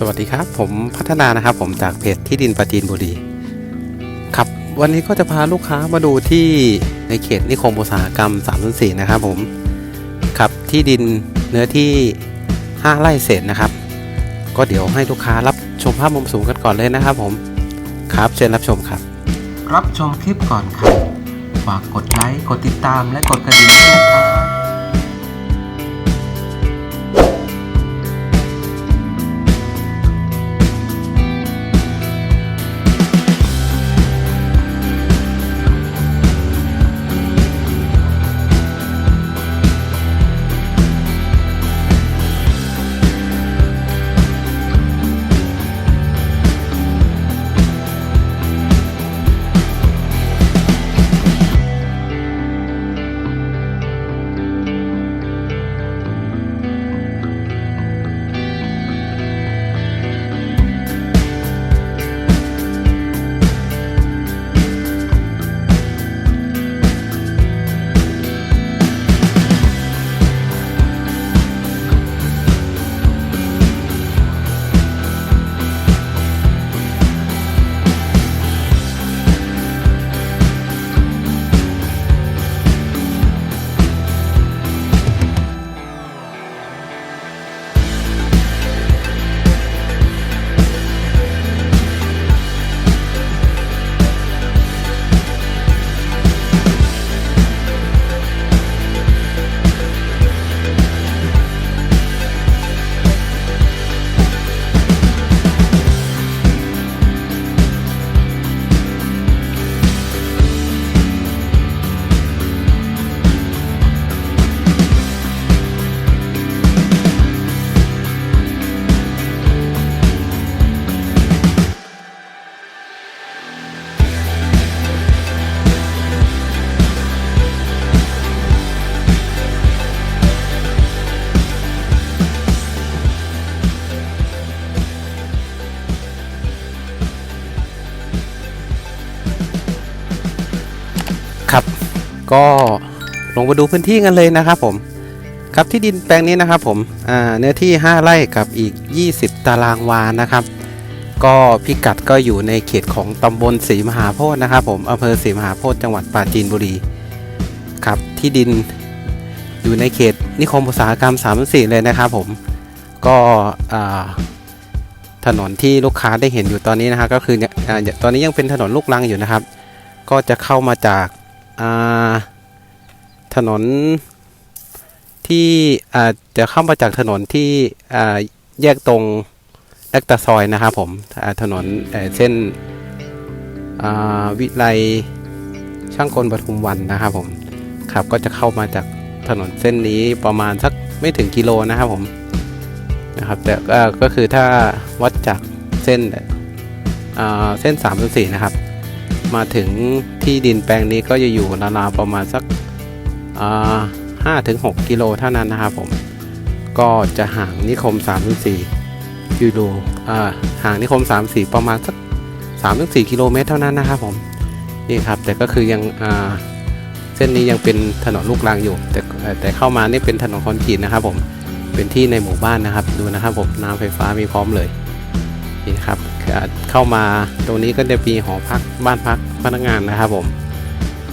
สวัสดีครับ ผมพัฒนานะครับ ผมจากเพจที่ดินปราจีนบุรีครับ วันนี้ก็จะพาลูกค้ามาดูที่ในเขตนิคมอุตสาหกรรม304นะครับผมครับที่ดินเนื้อที่ 5 ไร่เศษนะครับ ก็เดี๋ยวให้ลูกค้ารับชมภาพมุมสูงกันก่อนเลยนะครับ ผมครับเชิญรับชมครับ รับชมคลิปก่อนครับฝากกดไลค์กดติดตามและกดกระดิ่งด้วยนะครับครับ ก็ลงมาดูพื้นที่กันเลยนะครับผมครับที่ดินแปลงนี้นะครับผมเนื้อที่ 5 ไร่กับอีก 20 ตารางวานะครับ ก็พิกัดก็อยู่ในเขตของตำบลศรีมหาโพธิ์นะครับ ผมอำเภอศรีมหาโพธิ์จังหวัดปราจีนบุรีครับที่ดินอยู่ในเขตนิคมอุตสาหกรรม34เลยนะครับผมก็ถนนที่ลูกค้าได้เห็นอยู่ตอนนี้นะครับก็คืออตอนนี้ยังเป็นถนนลูกรังอยู่นะครับ ก็จะเข้ามาจาก ถนนที่อาจะเข้ามาจากถนนที่แยกตรงแลกตาซอยนะครับผมถนนเส้นวิไลช่างกลปทุมวันนะครับผมครับก็จะเข้ามาจากถนนเส้นนี้ประมาณสักไม่ถึงกิโลนะครับผมนะครับแต่ก็คือถ้าวัดจากเส้นเส้น3ามสี่นะครับ มาถึงที่ดินแปลงนี้ก็จะอยู่ราวๆประมาณสักห้าถึงหกกิโลเท่านั้นนะครับผม ก็จะห่างนิคม3ามสี่กิโลห่างนิคม3ามสี่ประมาณสัก3ามถึงสี่กิโลเมตรเท่านั้นนะครับผมนี่ครับแต่ก็คือยังเส้นนี้ยังเป็นถนนลูกรังอยู่ แต่แต่เข้ามานี่เป็นถนนคอนกรีตนะครับผมเป็นที่ในหมู่บ้านนะครับดูนะครับผมน้ำไฟฟ้ามีพร้อมเลย นี่ครับเข้ามาตรงนี้ก็จะมีหอพักบ้านพักพนักงานนะครับผม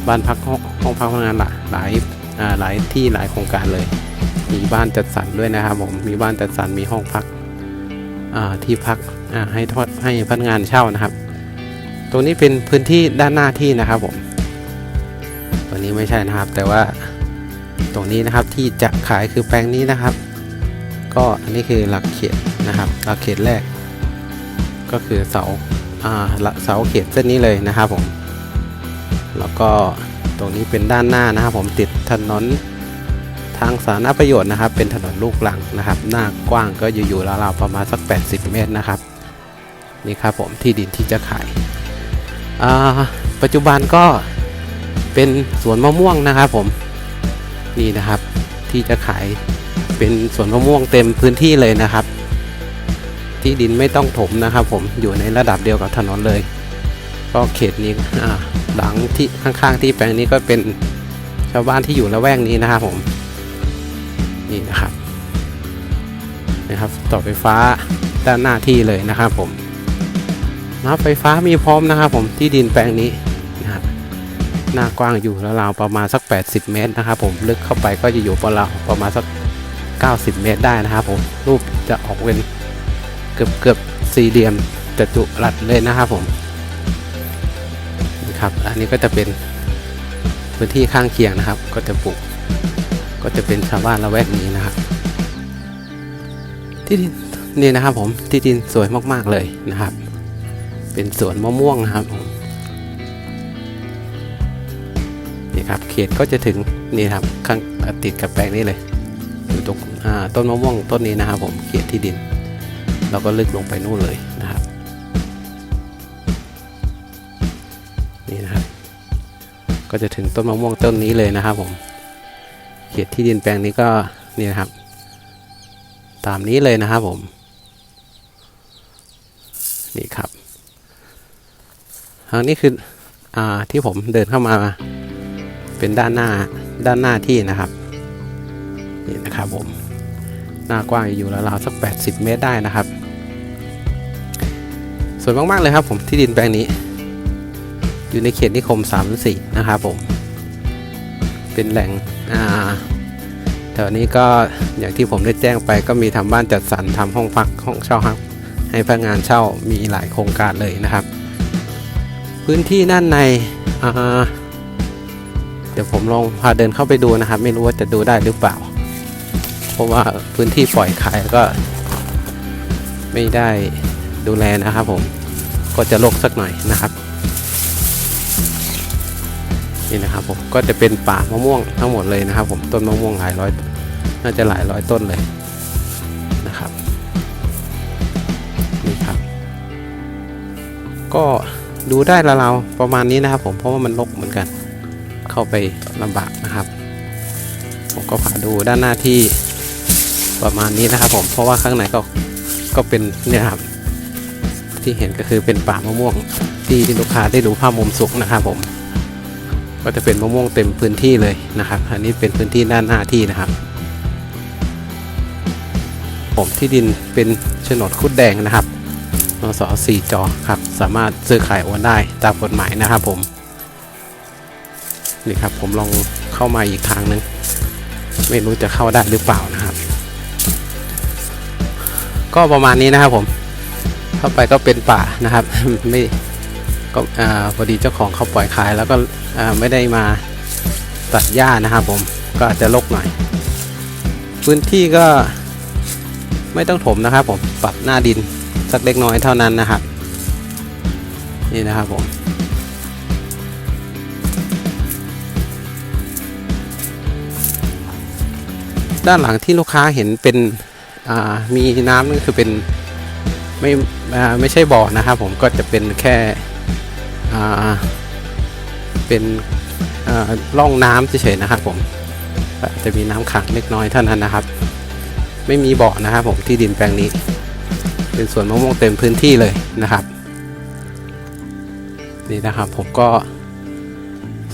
บ้านพักห้ององพักพนักงานหลายหลายหลายที่หลายโครงการเลย มีบ้านจัดสรรด้วยนะครับผมมีบ้านจัดสรรมีห้องพักที่พักให้ทอดให้พนักงานเช่านะครับ ตรงนี้เป็นพื้นที่ด้านหน้าที่นะครับผมตัวนี้ไม่ใช่นะครับ แต่ว่าตรงนี้นะครับที่จะขายคือแปลงนี้นะครับ ก็อันนี้คือหลักเขตนะครับ หลักเขตแรก ก็คือเสาเสาเขตเส้นนี้เลยนะครับผม แล้วก็ตรงนี้เป็นด้านหน้านะครับ ผมติดถนนทางสาธารณประโยชน์นะครับ เป็นถนนลูกลังนะครับ หน้ากว้างก็อยู่อยู่ราวๆประมาณสัก 80 เมตรนะครับนี่ครับผมที่ดินที่จะขายาปัจจุบันก็เป็นสวนมะม่วงนะครับผมนี่นะครับที่จะขายเป็นสวนมะม่วงเต็มพื้นที่เลยนะครับ ที่ดินไม่ต้องถมนะครับ ผมอยู่ในระดับเดียวกับถนนเลย ก็เขตนี้หลังที่ข้างๆที่แปลงนี้ก็เป็นชาวบ้านที่อยู่ละแวกนี้นะครับผมนี่นะครับนะครับต่อไฟฟ้าด้านหน้าที่เลยนะครับผมน้ำไฟฟ้ามีพร้อมนะครับ ผมที่ดินแปลงนี้นะครับหน้ากว้างอยู่ราวๆประมาณสัก 80 เมตรนะครับ ผมลึกเข้าไปก็จะอยู่ประมาณประมาณสัก 90 เมตรได้นะครับ ผมรูปจะออกเป็น เกือบเกือบสี่เหลี่ยมจัตุรัสเลยนะครับผมนี่ครับอันนี้ก็จะเป็นพื้นที่ข้างเคียงนะครับ ก็จะปลูกก็จะเป็นชาวบ้านละแวกนี้นะครับ ที่ดินนี่นะครับผมที่ดินสวยมากๆเลยนะครับ เป็นสวนมะม่วงนะครับผมนี่ครับเขตก็จะถึงนี่ครับข้างติดกับแปลงนี้เลยอยู่ตรงต้นมะม่วงต้นนี้นะครับผมเขตที่ดิน เราก็ลึกลงไปนู่นเลยนะครับ นี่นะครับ ก็จะถึงต้นมะม่วงต้นนี้เลยนะครับผมเขตที่ดินแปลงนี้ก็นี่นะครับ ตามนี้เลยนะครับผม นี่ครับทางนี้คืออ่าที่ผมเดินเข้ามาเป็นด้านหน้าด้านหน้าที่นะครับนี่นะครับผมหน้ากว้างอยู่ราวๆสัก 80 เมตรได้นะครับ สวยมากๆเลยครับผมที่ดินแปลงนี้ อยู่ในเขตนิคม3 4นะครับผม เป็นแหล่งอ่าแถวนี้ก็อย่างที่ผมได้แจ้งไปก็มีทำบ้านจัดสรรทำห้องพักห้องเช่าครับให้พนักงานเช่ามีหลายโครงการเลยนะครับ พื้นที่ด้านในอ่าเดี๋ยวผมลองพาเดินเข้าไปดูนะครับ ไม่รู้ว่าจะดูได้หรือเปล่า เพราะว่าพื้นที่ปล่อยขายก็ไม่ได้ ดูแลนะครับผมก็จะรกสักหน่อยนะครับ นี่นะครับผมก็จะเป็นป่ามะม่วงทั้งหมดเลยนะครับ ผมต้นมะม่วงหลายร้อยน่าจะหลายร้อยต้นเลยนะครับนี่ครับ ก็ดูได้ละเราประมาณนี้นะครับ ผมเพราะว่ามันรกเหมือนกัน เข้าไปลำบากนะครับ ผมก็พาดูด้านหน้าที่ประมาณนี้นะครับ ผมเพราะว่าข้างในก็ก็เป็นเนี่ยครับ ที่เห็นก็คือเป็นป่ามะม่วงที่ที่ลูกค้าได้ดูภาพมุมสูงนะครับผม ก็จะเป็นมะม่วงเต็มพื้นที่เลยนะครับ อันนี้เป็นพื้นที่ด้านหน้าที่นะครับ ผมที่ดินเป็นโฉนดคุดแดงนะครับนสสี่จอครับ สามารถซื้อขายโอนได้ตามกฎหมายนะครับผมนี่ครับผมลองเข้ามาอีกทางหนึ่งไม่รู้จะเข้าได้หรือเปล่านะครับ ก็ประมาณนี้นะครับผม เข้าไปก็เป็นป่านะครับ ไม่ก็อ่าพอดีเจ้าของเขาปล่อยขาย แล้วก็อ่าไม่ได้มาตัดหญ้านะครับผมก็อาจจะรกหน่อย พื้นที่ก็ไม่ต้องถมนะครับ ผมปรับหน้าดินสักเล็กน้อยเท่านั้นนะครับ นี่นะครับผมด้านหลังที่ลูกค้าเห็นเป็นอ่ามีน้ำนั่นคือเป็น ไม่อ่ไม่ใช่บ่อนะครับผมก็จะเป็นแค่เป็นร่องน้ำเฉยๆนะครับผมจะมีน้ำขังเล็กน้อยเท่านั้นนะครับ ไม่มีบ่อนะครับผมที่ดินแปลงนี้ เป็นสวนมะม่วงเต็มพื้นที่เลยนะครับ นี่นะครับผมก็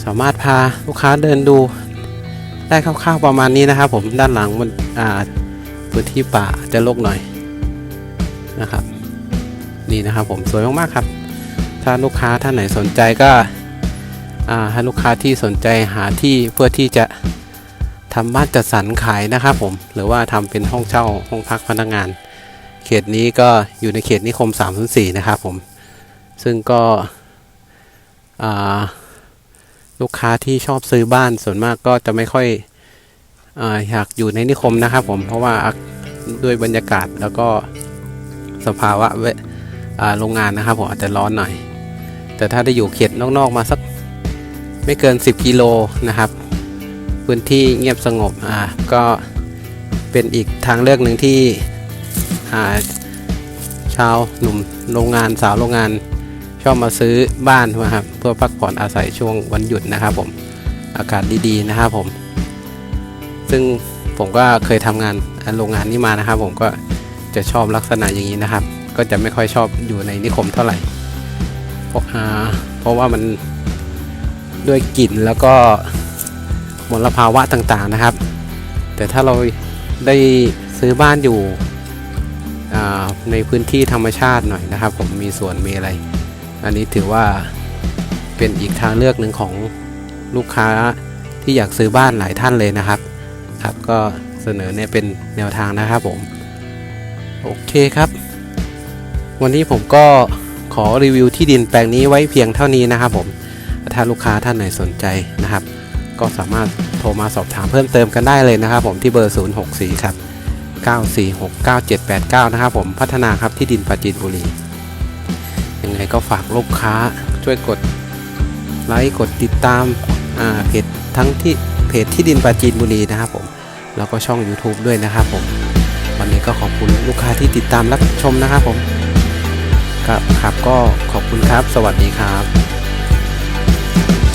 สามารถพาลูกค้าเดินดูได้คร่าวๆประมาณนี้นะครับ ผมด้านหลังมันพื้นที่ป่าจะรกหน่อยนะครับ นี่นะครับผมสวยมากๆครับ ถ้าลูกค้าท่านไหนสนใจก็ให้ลูกค้าที่สนใจหาที่เพื่อที่จะทำบ้านจัดสรรขายนะครับผมหรือว่าทำเป็นห้องเช่าห้องพักพนักงาน เขตนี้ก็อยู่ในเขตนิคม304นะครับผมซึ่งก็ลูกค้าที่ชอบซื้อบ้านส่วนมากก็จะไม่ค่อยออยากอยู่ในนิคมนะครับผมเพราะว่าด้วยบรรยากาศแล้วก็สภาวะเว่ โรงงานนะครับผมอาจจะร้อนหน่อย แต่ถ้าได้อยู่เขตนอกๆมาสักไม่เกิน 10 กิโลนะครับ พื้นที่เงียบสงบอ่าก็เป็นอีกทางเลือกหนึ่งที่าชาวหนุ่มโรงงานสาวโรงงานชอบมาซื้อบ้านนะครับเพื่อพักผ่อนอาศัยช่วงวันหยุดนะครับผมอากาศดีๆนะครับผม ซึ่งผมก็เคยทำงานโรงงานนี้มานะครับ ผมก็จะชอบลักษณะอย่างนี้นะครับ ก็จะไม่ค่อยชอบอยู่ในนิคมเท่าไหร่ เพราะอ่าเพราะว่ามันด้วยกลิ่นแล้วก็มลภาวะต่างๆนะครับ แต่ถ้าเราได้ซื้อบ้านอยู่ในพื้นที่ธรรมชาติหน่อยนะครับ ผมมีสวนมีอะไร อันนี้ถือว่าเป็นอีกทางเลือกหนึ่งของลูกค้าที่อยากซื้อบ้านหลายท่านเลยนะครับ ครับก็เสนอเนี่ยเป็นแนวทางนะครับผม โอเคครับ วันนี้ผมก็ขอรีวิวที่ดินแปลงนี้ไว้เพียงเท่านี้นะครับผมถ้าลูกค้าท่านไหนสนใจนะครับ ก็สามารถโทรมาสอบถามเพิ่มเติมกันได้เลยนะครับ ผมที่เบอร์ 064 ครับ 9469789 นะครับผมพัฒนาครับที่ดินปราจีนบุรียังไงก็ฝากลูกค้าช่วยกดไลค์กดติดตามาเพจทั้งที่เพจที่ดินปราจีนบุรีนะครับผมแล้วก็ช่อง YouTube ด้วยนะครับผม วันนี้ก็ขอบคุณลูกค้าที่ติดตามรับชมนะครับผม ครับครับก็ขอบคุณครับ สวัสดีครับ